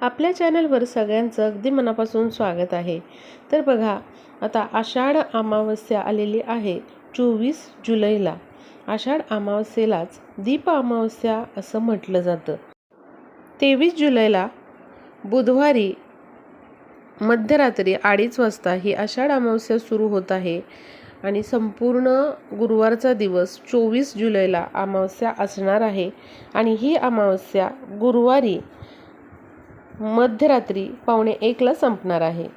आपल्या चॅनलवर सगळ्यांचं अगदी मनापासून स्वागत आहे. तर बघा आता आषाढ अमावस्या आलेली आहे चोवीस जुलैला. आषाढ अमावस्येलाच दीप अमावस्या असं म्हटलं जातं. तेवीस जुलैला बुधवारी मध्यरात्री अडीच वाजता ही आषाढ अमावस्या सुरू होत आहे आणि संपूर्ण गुरुवारचा दिवस चोवीस जुलैला अमावस्या असणार आहे. आणि ही अमावस्या गुरुवारी मध्यरात्री पावणे एकला संपणार आहे.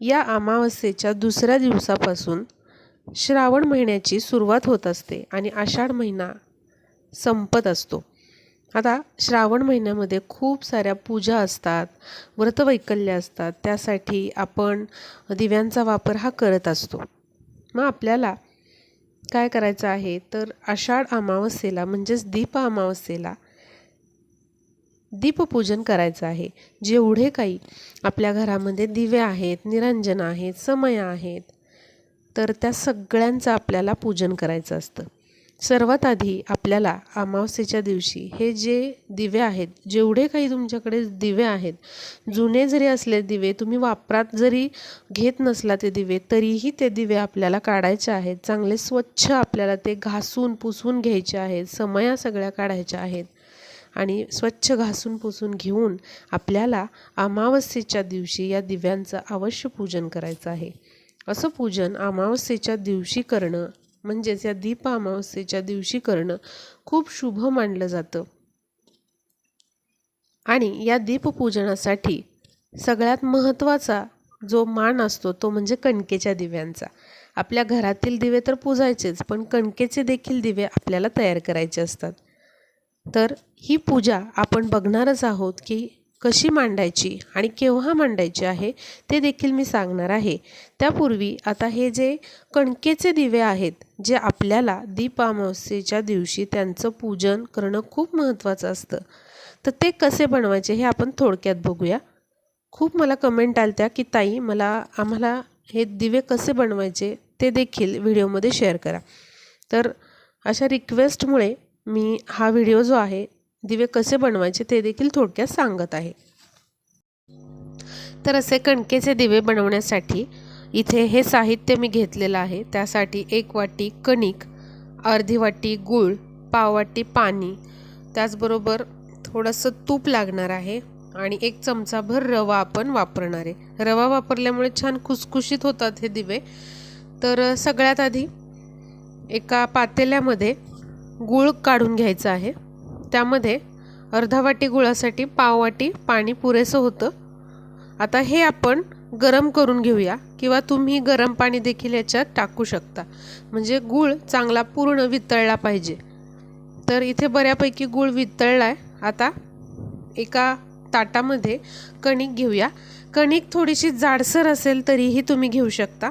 या अमावस्येच्या दुसऱ्या दिवसापासून श्रावण महिन्याची सुरुवात होत असते आणि आषाढ महिना संपत असतो. आता श्रावण महिन्यामध्ये खूप साऱ्या पूजा असतात व्रतवैकल्य असतात त्यासाठी आपण दिव्यांचा वापर हा करत असतो. मग आपल्याला काय करायचं आहे? तर आषाढ अमावस्येला म्हणजेच दीप अमावस्येला दीपपूजन करायचं आहे. जेवढे काही आपल्या घरामध्ये दिवे आहेत निरंजन आहेत समय आहेत तर त्या सगळ्यांचं आपल्याला पूजन करायचं असतं. सर्वात आधी आपल्याला अमावस्येच्या दिवशी हे जे दिवे आहेत जेवढे काही तुमच्याकडे दिवे आहेत जुने जरी असले दिवे तुम्ही वापरात जरी घेत नसला ते दिवे तरीही ते दिवे आपल्याला काढायचे आहेत. चांगले स्वच्छ आपल्याला ते घासून पुसून घ्यायचे आहेत समया सगळ्या काढायच्या आहेत. आणि स्वच्छ घासून पुसून घेऊन आपल्याला अमावस्येच्या दिवशी या दिव्यांचं अवश्य पूजन करायचं आहे. असं पूजन अमावस्येच्या दिवशी करणं म्हणजेच या दीप अमावस्येच्या दिवशी करणं खूप शुभ मानलं जातं. आणि या दीपपूजनासाठी सगळ्यात महत्त्वाचा जो मान असतो तो म्हणजे कणकेच्या दिव्यांचा. आपल्या घरातील दिवे तर पूजायचेच पण कणकेचे देखील दिवे आपल्याला तयार करायचे असतात. तर ही पूजा आपण बघणारच आहोत की कशी मांडायची आणि केव्हा मांडायची आहे ते देखील मी सांगणार आहे. त्यापूर्वी आता हे जे कणकेचे दिवे आहेत जे आपल्याला दीप अमावस्येच्या दिवशी त्यांचं पूजन करणं खूप महत्त्वाचं असतं. तर ते कसे बनवायचे हे आपण थोडक्यात बघूया. खूप मला कमेंट आल्या त्या की ताई मला आम्हाला हे दिवे कसे बनवायचे ते देखील व्हिडिओमध्ये शेअर करा. तर अशा रिक्वेस्टमुळे मी हा व्हिडिओ जो आहे दिवे कसे बनवायचे ते देखील थोडक्यात सांगत आहे. तर असे कणकेचे दिवे बनवण्यासाठी इथे हे साहित्य मी घेतलेलं आहे. त्यासाठी एक वाटी कणिक अर्धी वाटी गूळ पाववाटी पाणी त्याचबरोबर थोडंसं तूप लागणार आहे आणि एक चमचाभर रवा आपण वापरणार आहे. रवा वापरल्यामुळे छान खुसखुशीत होतात हे दिवे. तर सगळ्यात आधी एका पातेल्यामध्ये गूळ काढून घ्यायचं आहे. त्यामध्ये अर्धा वाटी गुळासाठी पाव वाटी पाणी पुरेसं होतं. आता हे आपण गरम करून घेऊया किंवा तुम्ही गरम पाणी देखील याच्यात टाकू शकता. म्हणजे गूळ चांगला पूर्ण वितळला पाहिजे. तर इथे बऱ्यापैकी गूळ वितळला आहे आता एका ताटामध्ये कणिक घेऊया. कणिक थोडीशी जाडसर असेल तरीही तुम्ही घेऊ शकता.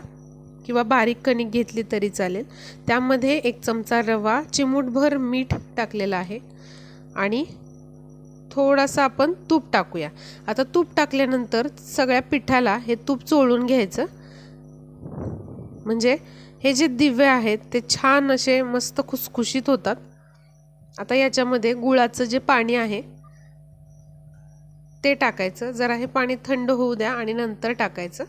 किंवा बारीक कणिक घेतली तरी चालेल. त्यामध्ये एक चमचा रवा चिमूटभर मीठ टाकलेलं आहे आणि थोडासा आपण तूप टाकूया. आता तूप टाकल्यानंतर सगळ्या पिठाला हे तूप चोळून घ्यायचं. म्हणजे हे जे दिवे आहेत ते छान असे मस्त खुसखुशीत होतात. आता याच्यामध्ये गुळाचं जे पाणी आहे ते टाकायचं. जरा हे पाणी थंड होऊ द्या आणि नंतर टाकायचं.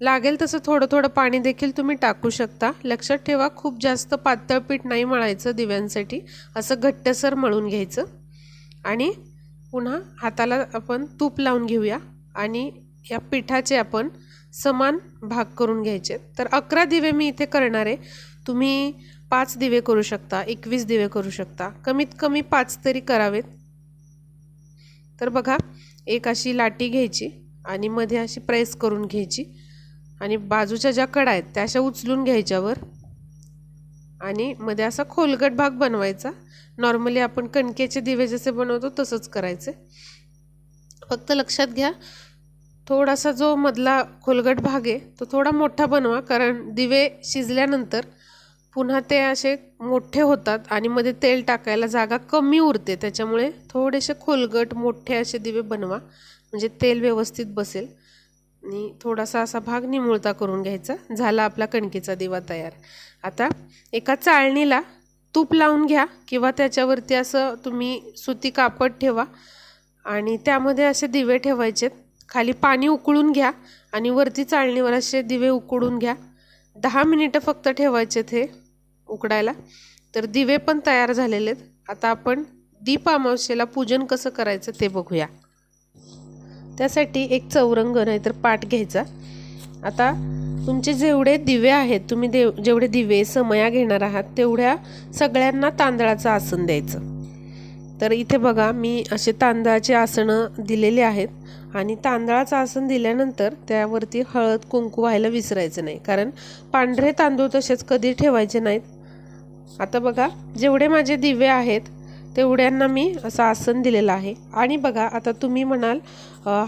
लागेल तसं थोडं थोडं पाणी देखील तुम्ही टाकू शकता. लक्षात ठेवा खूप जास्त पातळ पीठ नाही मळायचं दिव्यांसाठी. असं घट्टसर मळून घ्यायचं. आणि पुन्हा हाताला आपण तूप लावून घेऊया. आणि या पिठाचे आपण समान भाग करून घ्यायचे. तर अकरा दिवे मी इथे करणार आहे. तुम्ही पाच दिवे करू शकता एकवीस दिवे करू शकता. कमीत कमी पाच तरी करावेत. तर बघा एक अशी लाटी घ्यायची आणि मध्ये अशी प्रेस करून घ्यायची. आणि बाजूच्या ज्या कडा आहेत त्या अशा उचलून घ्यायच्यावर. आणि मध्ये असा खोलगट भाग बनवायचा. नॉर्मली आपण कणकेचे दिवे जसे बनवतो तसंच करायचे. फक्त लक्षात घ्या थोडासा जो मधला खोलगट भाग आहे तो थोडा मोठा बनवा. कारण दिवे शिजल्यानंतर पुन्हा ते असे मोठे होतात आणि मध्ये तेल टाकायला जागा कमी उरते. त्याच्यामुळे थोडेसे खोलगट मोठे असे दिवे बनवा. म्हणजे तेल व्यवस्थित बसेल. आणि थोडासा असा भाग निमुळता करून घ्यायचा. झाला आपला कणकेचा दिवा तयार. आता एका चाळणीला तूप लावून घ्या किंवा त्याच्यावरती असं तुम्ही सुती कापड ठेवा आणि त्यामध्ये असे दिवे ठेवायचेत. खाली पाणी उकळून घ्या आणि वरती चाळणीवर असे दिवे उकडून घ्या. दहा मिनिटं फक्त ठेवायचेत हे उकडायला. तर दिवे पण तयार झालेले आहेत आता आपण दीप अमावस्येला पूजन कसं करायचं ते बघूया. त्यासाठी एक चौरंग नाहीतर पाट घ्यायचा. आता तुमचे जेवढे दिवे आहेत तुम्ही देव जेवढे दिवे समया घेणार आहात तेवढ्या सगळ्यांना तांदळाचं आसन द्यायचं. तर इथे बघा मी असे तांदळाचे आसनं दिलेले आहेत आणि तांदळाचं आसन दिल्यानंतर त्यावरती हळद कुंकू व्हायला विसरायचं नाही. कारण पांढरे तांदूळ तसेच कधी ठेवायचे नाहीत. आता बघा जेवढे माझे दिवे आहेत तेवढ्यांना मी असं आसन दिलेलं आहे. आणि बघा आता तुम्ही म्हणाल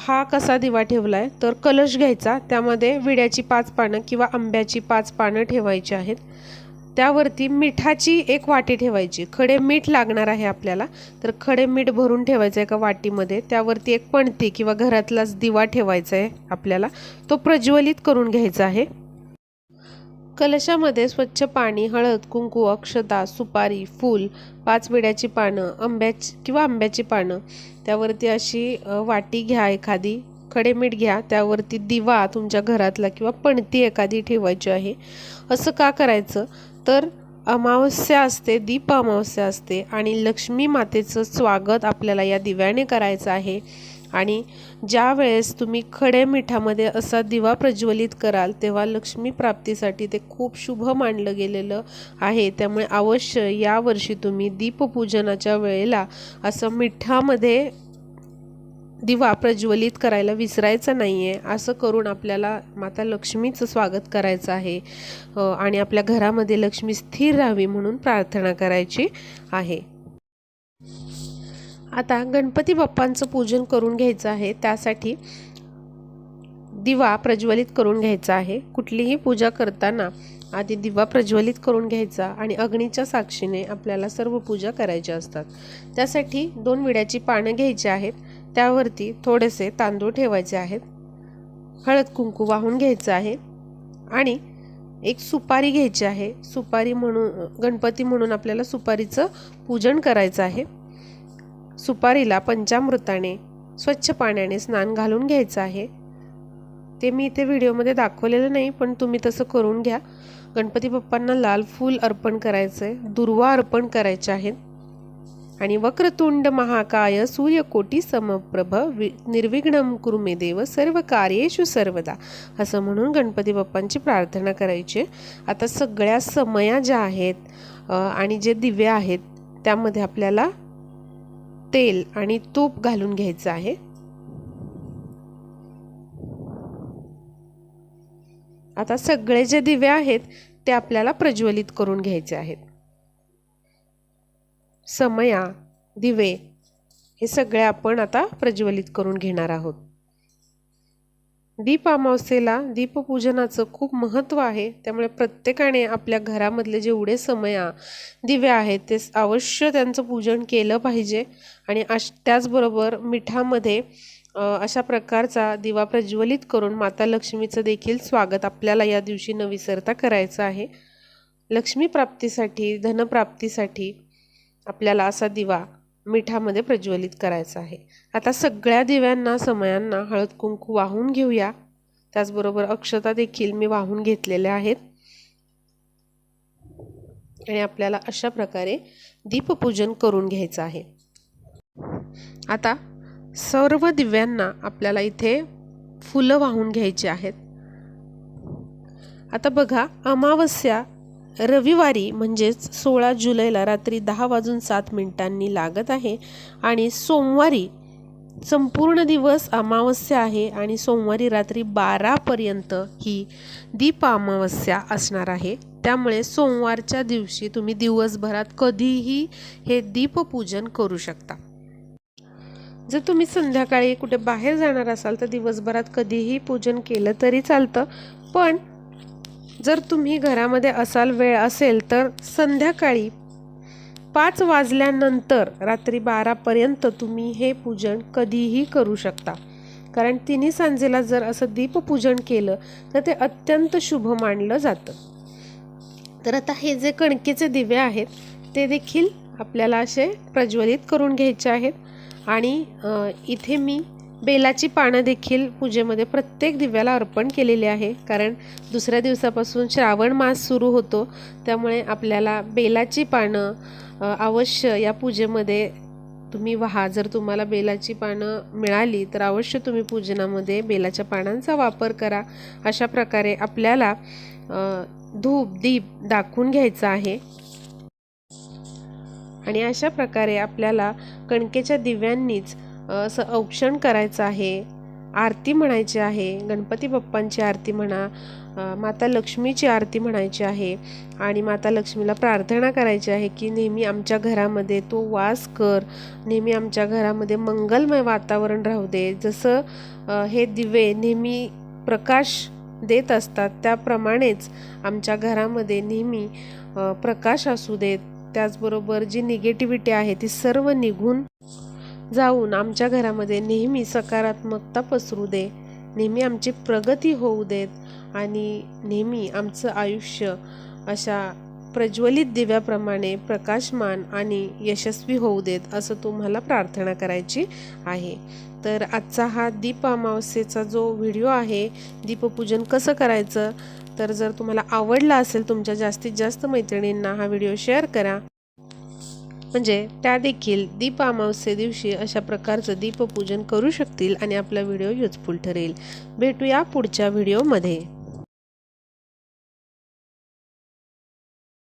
हा कसा दिवा ठेवला आहे तर कलश घ्यायचा. त्यामध्ये विड्याची पाच पानं किंवा आंब्याची पाच पानं ठेवायची आहेत. त्यावरती मिठाची एक वाटी ठेवायची. खडे मीठ लागणार आहे आपल्याला. तर खडे मीठ भरून ठेवायचं एका वाटीमध्ये. त्यावरती एक पणती किंवा घरातलाच दिवा ठेवायचा आहे आपल्याला. तो प्रज्वलित करून घ्यायचा आहे. कलशामध्ये स्वच्छ पाणी हळद कुंकू अक्षता सुपारी फूल पाच विड्याची पानं आंब्याची किंवा आंब्याची पानं त्यावरती अशी वाटी घ्या एखादी खडे मीठ घ्या त्यावरती दिवा तुमच्या घरातला किंवा पणती एखादी ठेवायची आहे. असं का करायचं? तर अमावस्या असते दीप अमावस्या असते आणि लक्ष्मी मातेचं स्वागत आपल्याला या दिव्याने करायचं आहे. आणि ज्या वेळेस तुम्ही खडे मिठामध्ये असा दिवा प्रज्वलित कराल तेव्हा लक्ष्मी प्राप्तीसाठी ते खूप शुभ मानलं गेलेलं आहे. त्यामुळे अवश्य यावर्षी तुम्ही दीपपूजनाच्या वेळेला असं मिठामध्ये दिवा प्रज्वलित करायला विसरायचं नाही आहे असं करून आपल्याला माता लक्ष्मीचं स्वागत करायचं आहे. आणि आपल्या घरामध्ये लक्ष्मी स्थिर राहावी म्हणून प्रार्थना करायची आहे. आता गणपती बाप्पांचं पूजन करून घ्यायचं आहे त्यासाठी दिवा प्रज्वलित करून घ्यायचा आहे. कुठलीही पूजा करताना आधी दिवा प्रज्वलित करून घ्यायचा आणि अग्नीच्या साक्षीने आपल्याला सर्व पूजा करायच्या असतात. त्यासाठी दोन विड्याची पानं घ्यायची आहेत त्यावरती थोडेसे तांदूळ ठेवायचे आहेत हळद कुंकू वाहून घ्यायचं आहे आणि एक सुपारी घ्यायची आहे. सुपारी म्हणून गणपती म्हणून आपल्याला सुपारीचं पूजन करायचं आहे. सुपारीला पंचामृताने स्वच्छ पाण्याने स्नान घालून घ्यायचं आहे. ते मी इथे व्हिडिओमध्ये दाखवलेलं नाही पण तुम्ही तसं करून घ्या. गणपती बाप्पांना लाल फूल अर्पण करायचं आहे दुर्वा अर्पण करायचे आहेत. आणि वक्रतुंड महाकाय सूर्यकोटी समप्रभ वि निर्विघ्नम कुरुमे देव सर्व कार्येषु सर्वदा. असं म्हणून गणपती बाप्पांची प्रार्थना करायची. आता सगळ्या समया ज्या आहेत आणि जे दिवे आहेत त्यामध्ये आपल्याला तेल आणि तूप घालून घ्यायचं आहे. आता सगळे जे दिवे आहेत ते आपल्याला प्रज्वलित करून घ्यायचे आहेत. समया दिवे हे सगळे आपण आता प्रज्वलित करून घेणार आहोत. दीप अमावस्येला दीपपूजनाचं खूप महत्त्व आहे. त्यामुळे प्रत्येकाने आपल्या घरामधले जेवढे समया दिवे आहेत ते अवश्य त्यांचं पूजन केलं पाहिजे. आणि अश त्याचबरोबर मिठामध्ये अशा प्रकारचा दिवा प्रज्वलित करून माता लक्ष्मीचं देखील स्वागत आपल्याला या दिवशी न विसरता करायचं आहे. लक्ष्मी प्राप्तीसाठी धनप्राप्तीसाठी आपल्याला असा दिवा मिठामध्ये प्रज्वलित करायचं आहे. आता सगळ्या दिव्यांना समयांना हळद कुंकू वाहून घेऊया. त्याचबरोबर अक्षता देखील मी वाहून घेतलेल्या आहेत. आणि आपल्याला अशा प्रकारे दीपपूजन करून घ्यायचं आहे. आता सर्व दिव्यांना आपल्याला इथे फुलं वाहून घ्यायची आहेत. आता बघा अमावस्या रविवारी म्हणजेच सोळा जुलैला रात्री दहा वाजून सात मिनिटांनी लागत आहे आणि सोमवारी संपूर्ण दिवस अमावस्या आहे आणि सोमवारी रात्री बारापर्यंत ही दीप अमावस्या असणार आहे. त्यामुळे सोमवारच्या दिवशी तुम्ही दिवसभरात कधीही हे दीपपूजन करू शकता. जर तुम्ही संध्याकाळी कुठे बाहेर जाणार असाल तर दिवसभरात कधीही पूजन केलं तरी चालतं पण जर तुम्ही घरामध्ये असाल वेळ असेल तर संध्याकाळी पाच वाजल्यानंतर रात्री बारापर्यंत तुम्ही हे पूजन कधीही करू शकता. कारण तिन्ही सांजेला जर असं दीपपूजन केलं तर ते अत्यंत शुभ मानलं जातं. तर आता हे जे कणकेचे दिवे आहेत ते देखील आपल्याला असे प्रज्वलित करून घ्यायचे आहेत. आणि इथे मी बेलाची पानं देखील पूजेमध्ये प्रत्येक दिव्याला अर्पण केलेली आहे. कारण दुसऱ्या दिवसापासून श्रावण मास सुरू होतो. त्यामुळे आपल्याला बेलाची पानं अवश्य या पूजेमध्ये तुम्ही व्हा. जर तुम्हाला बेलाची पानं मिळाली तर अवश्य तुम्ही पूजनामध्ये बेलाच्या पानांचा वापर करा. अशा प्रकारे आपल्याला धूप दीप दाखवून घ्यायचा आहे. आणि अशा प्रकारे आपल्याला कणकेच्या दिव्यांनीच असं औक्षण करायचं आहे आरती म्हणायची आहे गणपती बाप्पांची आरती म्हणा माता लक्ष्मीची आरती म्हणायची आहे आणि माता लक्ष्मीला प्रार्थना करायची आहे की नेहमी आमच्या घरामध्ये तो वास कर नेहमी आमच्या घरामध्ये मंगलमय वातावरण राहू दे. जसं हे दिवे नेहमी प्रकाश देत असतात त्याप्रमाणेच आमच्या घरामध्ये नेहमी प्रकाश असू देत. त्याचबरोबर जी निगेटिव्हिटी आहे ती सर्व निघून जाऊन आमच्या घरामध्ये नेहमी सकारात्मकता पसरू दे. नेहमी आमची प्रगती होऊ देत आणि नेहमी आमचं आयुष्य अशा प्रज्वलित दिव्याप्रमाणे प्रकाशमान आणि यशस्वी होऊ देत असं तुम्हाला प्रार्थना करायची आहे. तर आजचा हा दीप अमावस्येचा जो व्हिडिओ आहे दीपपूजन कसं करायचं? तर जर तुम्हाला आवडला असेल तुमच्या जास्तीत जास्त मैत्रिणींना हा व्हिडिओ शेअर करा. म्हणजे त्या देखील दीप अमावस्ये दिवशी अशा प्रकारचं दीपपूजन करू शकतील आणि आपला व्हिडिओ युजफुल ठरेल. भेटूया पुढच्या व्हिडिओमध्ये.